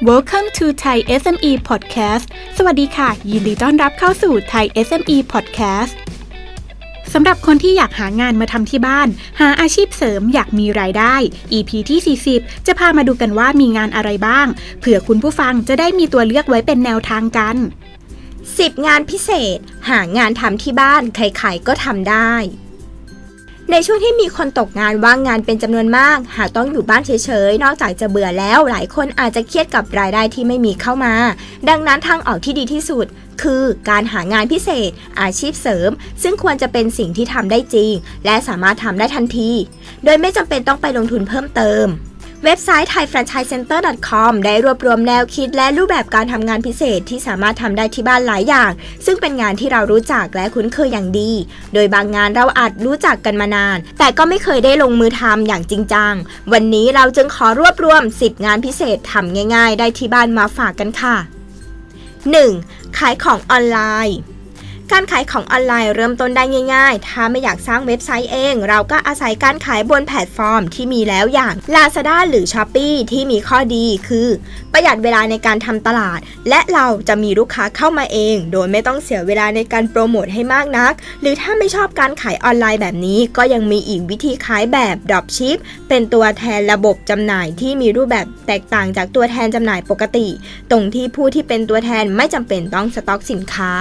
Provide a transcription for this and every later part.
Welcome to Thai SME Podcast สวัสดีค่ะ ยินดีต้อนรับเข้าสู่ Thai SME Podcast สำหรับคนที่อยากหางานมาทำที่บ้าน หาอาชีพเสริมอยากมีรายได้ EP ที่ 40 จะพามาดูกันว่ามีงานอะไรบ้าง เผื่อคุณผู้ฟังจะได้มีตัวเลือกไว้เป็นแนวทางกัน 10 งานพิเศษ หางานทำที่บ้านใครๆก็ทำได้ ในช่วงที่มีคนตกงานว่างงานเป็นจำนวนมาก หากต้องอยู่บ้านเฉยๆ นอกจากจะเบื่อแล้ว หลายคนอาจจะเครียดกับรายได้ที่ไม่มีเข้ามา ดังนั้นทางออกที่ดีที่สุดคือการหางานพิเศษ อาชีพเสริม ซึ่งควรจะเป็นสิ่งที่ทำได้จริง และสามารถทำได้ทันที โดยไม่จำเป็นต้องไปลงทุนเพิ่มเติม เว็บไซต์ thaifranchisecenter.com ได้รวบรวมแนวคิดและรูปแบบการทำงานพิเศษที่สามารถทำได้ที่บ้านหลายอย่าง ซึ่งเป็นงานที่เรารู้จักและคุ้นเคยอย่างดี โดยบางงานเราอาจรู้จักกันมานาน แต่ก็ไม่เคยได้ลงมือทำอย่างจริงจัง วันนี้เราจึงขอรวบรวม 10 งานพิเศษทำง่าย ๆ ได้ที่บ้านมาฝากกันค่ะ 1. ขายของออนไลน์ การขายของออนไลน์เริ่มต้นได้ง่าย ๆ ถ้าไม่อยากสร้างเว็บไซต์เอง เราก็อาศัยการขายบนแพลตฟอร์มที่มีแล้วอย่าง Lazada หรือ Shopee ที่มีข้อดีคือ ประหยัดเวลาในการทำตลาด และเราจะมีลูกค้าเข้ามาเอง โดยไม่ต้องเสียเวลาในการโปรโมทให้มากนัก หรือถ้าไม่ชอบการขายออนไลน์แบบนี้ ก็ยังมีอีกวิธีขายแบบ Dropship เป็นตัวแทนระบบจำหน่ายที่มีรูปแบบแตกต่างจากตัวแทนจำหน่ายปกติ ตรงที่ผู้ที่เป็นตัวแทนไม่จำเป็นต้องสต็อกสินค้า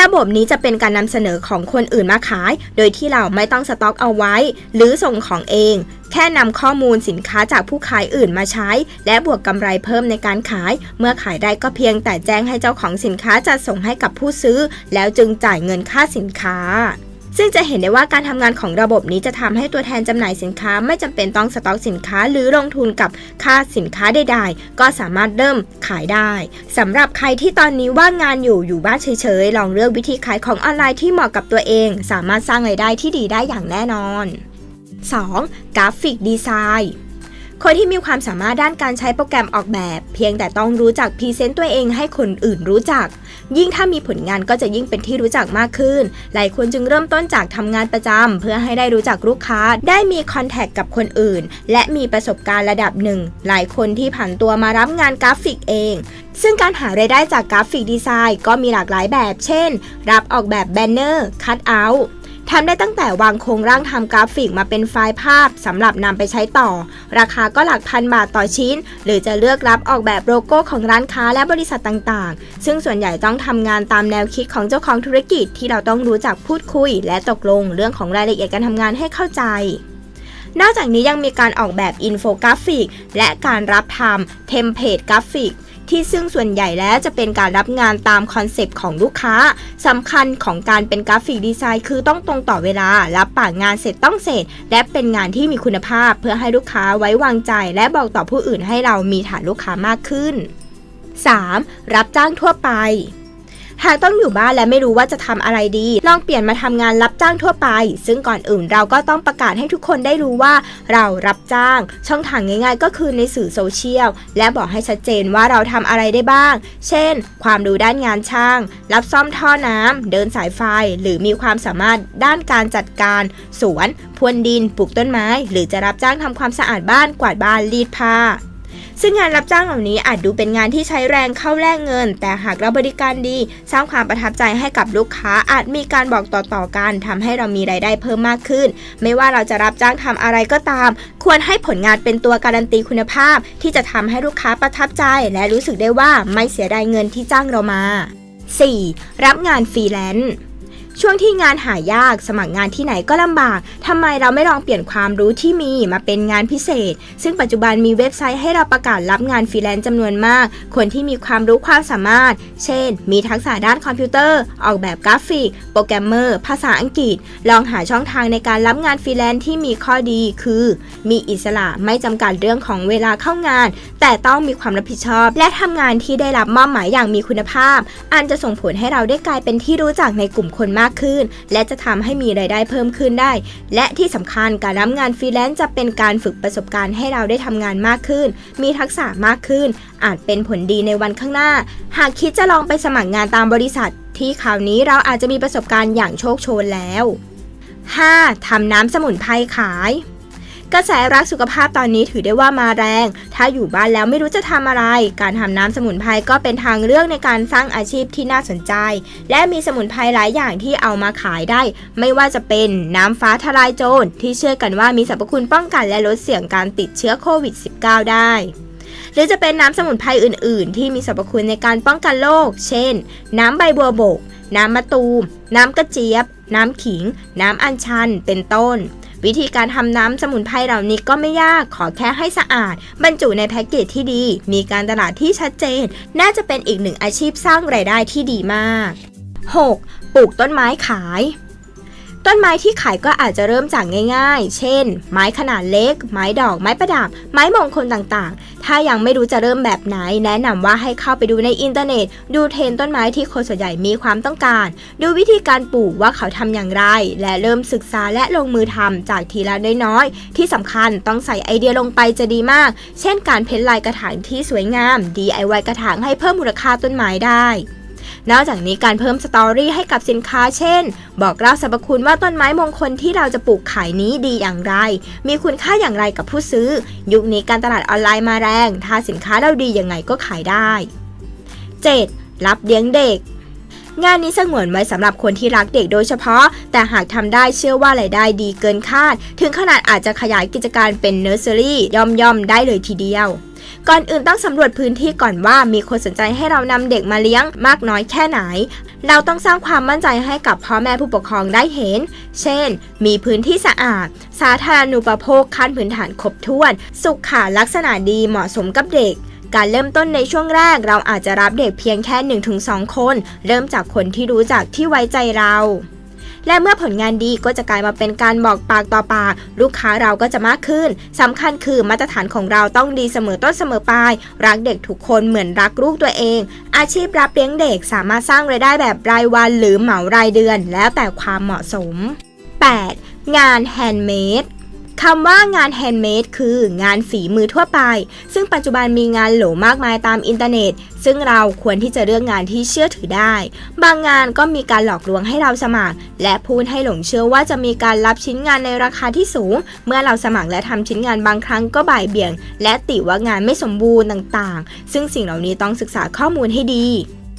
ระบบนี้จะเป็นการนำเสนอของคนอื่นมาขาย โดยที่เราไม่ต้องสต็อกเอาไว้ หรือส่งของเอง แค่นำข้อมูลสินค้าจากผู้ขายอื่นมาใช้ และบวกกำไรเพิ่มในการขาย เมื่อขายได้ก็เพียงแต่แจ้งให้เจ้าของสินค้าจัดส่งให้กับผู้ซื้อ แล้วจึงจ่ายเงินค่าสินค้า ซึ่งจะเห็นได้ว่าการทำงานของระบบนี้จะทำให้ตัวแทนจำหน่ายสินค้า ไม่จำเป็นต้องสต็อกสินค้า หรือลงทุนกับค่าสินค้าใดๆ ก็สามารถเริ่มขายได้สำหรับใครที่ตอนนี้ว่างงานอยู่อยู่บ้านเฉยๆลองเลือกวิธีขายของออนไลน์ที่เหมาะกับตัวเอง สามารถสร้างรายได้ที่ดีได้อย่างแน่นอน 2. กราฟิกดีไซน์ คนที่มีความสามารถด้านการใช้โปรแกรมออกแบบ เพียงแต่ต้องรู้จักพรีเซนต์ตัวเองให้คนอื่นรู้จัก ยิ่งถ้ามีผลงานก็จะยิ่งเป็นที่รู้จักมากขึ้น หลายคนจึงเริ่มต้นจากทำงานประจำเพื่อให้ได้รู้จักลูกค้า ได้มีคอนแทคกับคนอื่น และมีประสบการณ์ระดับหนึ่ง หลายคนที่ผ่านตัวมารับงานกราฟิกเอง ซึ่งการหารายได้จากกราฟิกดีไซน์ก็มีหลากหลายแบบ เช่น รับออกแบบแบนเนอร์คัตเอาท์ ทำได้ตั้งแต่วางโครงร่างทำกราฟิกมาเป็นไฟล์ภาพสำหรับนำไปใช้ต่อ ราคาก็หลักพันบาทต่อชิ้น หรือจะเลือกรับออกแบบโลโก้ของร้านค้าและบริษัทต่างๆ ซึ่งส่วนใหญ่ต้องทำงานตามแนวคิดของเจ้าของธุรกิจที่เราต้องรู้จักพูดคุย และตกลงเรื่องของรายละเอียดการทำงานให้เข้าใจนอกจากนี้ยังมีการออกแบบอินโฟกราฟิก และการรับทำเทมเพลตกราฟิก ที่ซึ่งส่วนใหญ่แล้วจะเป็นการรับงานตามคอนเซปต์ของลูกค้าสำคัญของการเป็นกราฟิกดีไซน์คือต้องตรงต่อเวลา รับปากงานเสร็จต้องเสร็จ และเป็นงานที่มีคุณภาพ เพื่อให้ลูกค้าไว้วางใจ และบอกต่อผู้อื่นให้เรามีฐานลูกค้ามากขึ้น 3. รับจ้างทั่วไป หากต้องอยู่บ้านและไม่รู้ว่าจะทำอะไรดี ลองเปลี่ยนมาทำงานรับจ้างทั่วไป ซึ่งก่อนอื่นเราก็ต้องประกาศให้ทุกคนได้รู้ว่าเรารับจ้าง ช่องทางง่าย ๆ ก็คือในสื่อโซเชียล และบอกให้ชัดเจนว่าเราทำอะไรได้บ้าง เช่น ความรู้ด้านงานช่าง รับซ่อมท่อน้ำเดินสายไฟ หรือมีความสามารถด้านการจัดการ สวนพรวนดิน ปลูกต้นไม้ หรือจะรับจ้างทำความสะอาดบ้าน กวาดบ้าน รีดผ้า ซึ่งงานรับจ้างเหล่านี้อาจดูเป็นงานที่ใช้แรงเข้าแลกเงิน แต่หากเราบริการดีสร้างความประทับใจให้กับลูกค้าอาจมีการบอกต่อๆกันทำให้เรามีรายได้เพิ่มมากขึ้น ไม่ว่าเราจะรับจ้างทำอะไรก็ตาม ควรให้ผลงานเป็นตัวการันตีคุณภาพ ที่จะทำให้ลูกค้าประทับใจ และรู้สึกได้ว่าไม่เสียดายเงินที่จ้างเรามา 4. รับงานฟรีแลนซ์ ช่วงที่งานหายากสมัครงานที่ไหนก็ลำบากทำไมเราไม่ลองเปลี่ยนความรู้ที่มีมาเป็นงานพิเศษ ซึ่งปัจจุบันมีเว็บไซต์ให้เราประกาศรับงานฟรีแลนซ์จำนวนมาก คนที่มีความรู้ความสามารถ เช่น มีทักษะด้านคอมพิวเตอร์ ออกแบบกราฟิก โปรแกรมเมอร์ ภาษาอังกฤษ ลองหาช่องทางในการรับงานฟรีแลนซ์ที่มีข้อดีคือ มีอิสระไม่จำกัดเรื่องของเวลาเข้างาน แต่ต้องมีความรับผิดชอบ และทำงานที่ได้รับมอบหมายอย่างมีคุณภาพ อันจะส่งผลให้เราได้กลายเป็นที่รู้จักในกลุ่มคนมากขึ้น และจะทำให้มีรายได้เพิ่มขึ้นได้ และที่สำคัญการรับงานฟรีแลนซ์จะเป็นการฝึกประสบการณ์ให้เราได้ทำงานมากขึ้น มีทักษะมากขึ้น อาจเป็นผลดีในวันข้างหน้า หากคิดจะลองไปสมัครงานตามบริษัท ที่คราวนี้เราอาจจะมีประสบการณ์อย่างโชคโชนแล้ว 5. ทำน้ำสมุนไพรขาย กระแสรักสุขภาพตอนนี้ถือได้ว่ามาแรง ถ้าอยู่บ้านแล้วไม่รู้จะทำอะไร การทำน้ำสมุนไพรก็เป็นทางเลือกในการสร้างอาชีพที่น่าสนใจ และมีสมุนไพรหลายอย่างที่เอามาขายได้ ไม่ว่าจะเป็นน้ำฟ้าทลายโจรที่เชื่อกันว่ามีสรรพคุณป้องกันและลดเสี่ยงการติดเชื้อโควิด -19 ได้หรือจะเป็นน้ำสมุนไพรอื่น ๆ ที่มีสรรพคุณในการป้องกันโรค เช่น น้ำใบบัวบก น้ำมะตูม น้ำกระเจี๊ยบ น้ำขิง น้ำอัญชัน เป็นต้น วิธีการทำน้ำสมุนไพรเหล่านี้ก็ไม่ยากขอแค่ให้สะอาด บรรจุในแพ็กเกจที่ดี มีการตลาดที่ชัดเจน น่าจะเป็นอีกหนึ่งอาชีพสร้างรายได้ที่ดีมาก 6. ปลูกต้นไม้ขาย ต้นไม้ที่ขายก็อาจจะเริ่มจากง่ายๆ เช่น ไม้ขนาดเล็ก ไม้ดอก ไม้ประดับ ไม้มงคลต่างๆ ถ้ายังไม่รู้จะเริ่มแบบไหน แนะนำว่าให้เข้าไปดูในอินเทอร์เน็ต ดูเทรนต้นไม้ที่คนส่วนใหญ่มีความต้องการ ดูวิธีการปลูกว่าเขาทำอย่างไร และเริ่มศึกษาและลงมือทำจากทีละน้อยๆ ที่สำคัญต้องใส่ไอเดียลงไปจะดีมาก เช่น การเพ้นลายกระถางที่สวยงาม DIY กระถางให้เพิ่มมูลค่าต้นไม้ได้ นอกจากนี้การเพิ่มสตอรี่ให้กับสินค้าเช่น บอกเล่าสรรพคุณว่าต้นไม้มงคลที่เราจะปลูกขายนี้ดีอย่างไร มีคุณค่าอย่างไรกับผู้ซื้อ ยุคนี้การตลาดออนไลน์มาแรง ถ้าสินค้าเราดียังไงก็ขายได้ 7. รับเลี้ยงเด็กงานนี้สงวนไว้สำหรับคนที่รักเด็กโดยเฉพาะ แต่หากทำได้เชื่อว่ารายได้ดีเกินคาด ถึงขนาดอาจจะขยายกิจการเป็นเนอร์เซอรี่ย่อมๆ ได้เลยทีเดียว ก่อนอื่นต้องสำรวจพื้นที่ก่อนว่ามีคนสนใจให้เรานำเด็กมาเลี้ยงมากน้อยแค่ไหน เราต้องสร้างความมั่นใจให้กับพ่อแม่ผู้ปกครองได้เห็น เช่น มีพื้นที่สะอาด สาธารณูปโภคขั้นพื้นฐานครบถ้วน สุขาลักษณะดีเหมาะสมกับเด็กการเริ่มต้นในช่วงแรกเราอาจจะรับเด็กเพียงแค่ 1-2 คน เริ่มจากคนที่รู้จักที่ไว้ใจเรา และเมื่อผลงานดีก็จะกลายมาเป็นการบอกปากต่อปาก ลูกค้าเราก็จะมากขึ้นสำคัญคือมาตรฐานของเราต้องดีเสมอต้นเสมอปลาย รักเด็กทุกคนเหมือนรักลูกตัวเอง อาชีพรับเลี้ยงเด็กสามารถสร้างรายได้แบบรายวันหรือเหมารายเดือน แล้วแต่ความเหมาะสม 8. งานแฮนด์เมด คำว่างานแฮนด์เมดคืองานฝีมือทั่วไป ซึ่งปัจจุบันมีงานโหลมากมายตามอินเทอร์เน็ต ซึ่งเราควรที่จะเลือกงานที่เชื่อถือได้ บางงานก็มีการหลอกลวงให้เราสมัคร และพูดให้หลงเชื่อว่าจะมีการรับชิ้นงานในราคาที่สูง เมื่อเราสมัครและทำชิ้นงานบางครั้งก็บ่ายเบี่ยง และติว่างานไม่สมบูรณ์ต่างๆ ซึ่งสิ่งเหล่านี้ต้องศึกษาข้อมูลให้ดี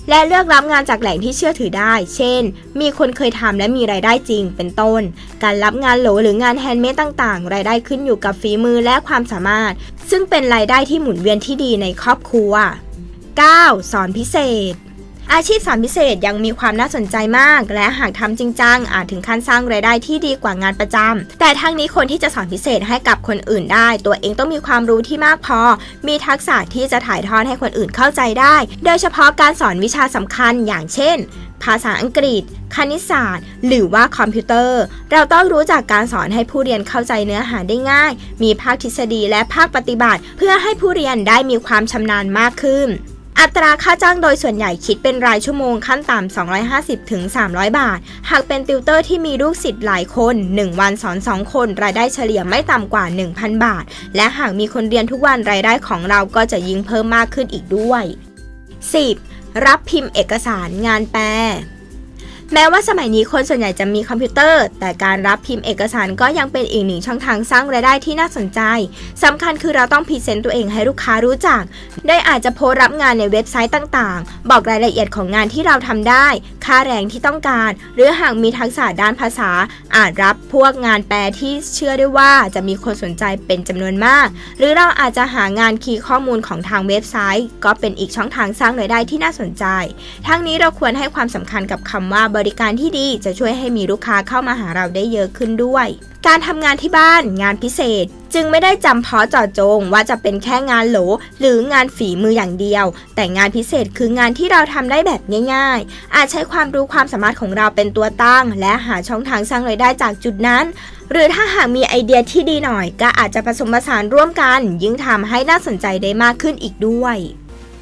และเลือกรับงานจากแหล่งที่เชื่อถือได้ เช่น มีคนเคยทำและมีรายได้จริง เป็นต้น การรับงานโหลหรืองานแฮนด์เมดต่างๆ รายได้ขึ้นอยู่กับฝีมือและความสามารถ ซึ่งเป็นรายได้ที่หมุนเวียนที่ดีในครอบครัว 9. สอนพิเศษ อาชีพสอนพิเศษยังมีความน่าสนใจมาก และหากทำจริงจังอาจถึงขั้นสร้างรายได้ที่ดีกว่างานประจำแต่ทั้งนี้คนที่จะสอนพิเศษให้กับคนอื่นได้ ตัวเองต้องมีความรู้ที่มากพอ มีทักษะที่จะถ่ายทอดให้คนอื่นเข้าใจได้ โดยเฉพาะการสอนวิชาสำคัญอย่างเช่น ภาษาอังกฤษ คณิตศาสตร์ หรือว่าคอมพิวเตอร์ เราต้องรู้จักการสอนให้ผู้เรียนเข้าใจเนื้อหาได้ง่าย มีภาคทฤษฎีและภาคปฏิบัติ เพื่อให้ผู้เรียนได้มีความชำนาญมากขึ้น อัตราค่าจ้างโดยส่วนใหญ่คิดเป็นรายชั่วโมงขั้นต่ำ250ถึง300 บาท หากเป็นติวเตอร์ที่มีลูกศิษย์หลายคน 1 วันสอน 2 คน รายได้เฉลี่ยไม่ต่ำกว่า 1,000 บาท และหากมีคนเรียนทุกวันรายได้ของเราก็จะยิ่งเพิ่มมากขึ้นอีกด้วย 10. รับพิมพ์เอกสารงานแปล แม้ว่าสมัยนี้คนส่วนใหญ่จะมีคอมพิวเตอร์ แต่การรับพิมพ์เอกสารก็ยังเป็นอีกหนึ่งช่องทางสร้างรายได้ที่น่าสนใจสำคัญคือเราต้องพรีเซนต์ตัวเองให้ลูกค้ารู้จัก ได้อาจจะโพสรับงานในเว็บไซต์ต่างๆ บอกรายละเอียดของงานที่เราทำได้ ค่าแรงที่ต้องการ หรือหากมีทักษะด้านภาษา อาจรับพวกงานแปลที่เชื่อได้ว่าจะมีคนสนใจเป็นจำนวนมาก หรือเราอาจจะหางานคีย์ข้อมูลของทางเว็บไซต์ ก็เป็นอีกช่องทางสร้างรายได้ที่น่าสนใจ ทั้งนี้เราควรให้ความสำคัญกับคำว่าบริการที่ดีจะช่วยให้มีลูกค้าเข้ามาหาเราได้เยอะขึ้นด้วย การทำงานที่บ้านงานพิเศษ จึงไม่ได้จำเพาะเจาะจงว่าจะเป็นแค่งานโหล หรืองานฝีมืออย่างเดียว แต่งานพิเศษคืองานที่เราทำได้แบบง่าย ๆ อาจใช้ความรู้ความสามารถของเราเป็นตัวตั้ง และหาช่องทางสร้างรายได้จากจุดนั้นหรือถ้าหากมีไอเดียที่ดีหน่อย ก็อาจจะผสมผสานร่วมกัน ยิ่งทำให้น่าสนใจได้มากขึ้นอีกด้วย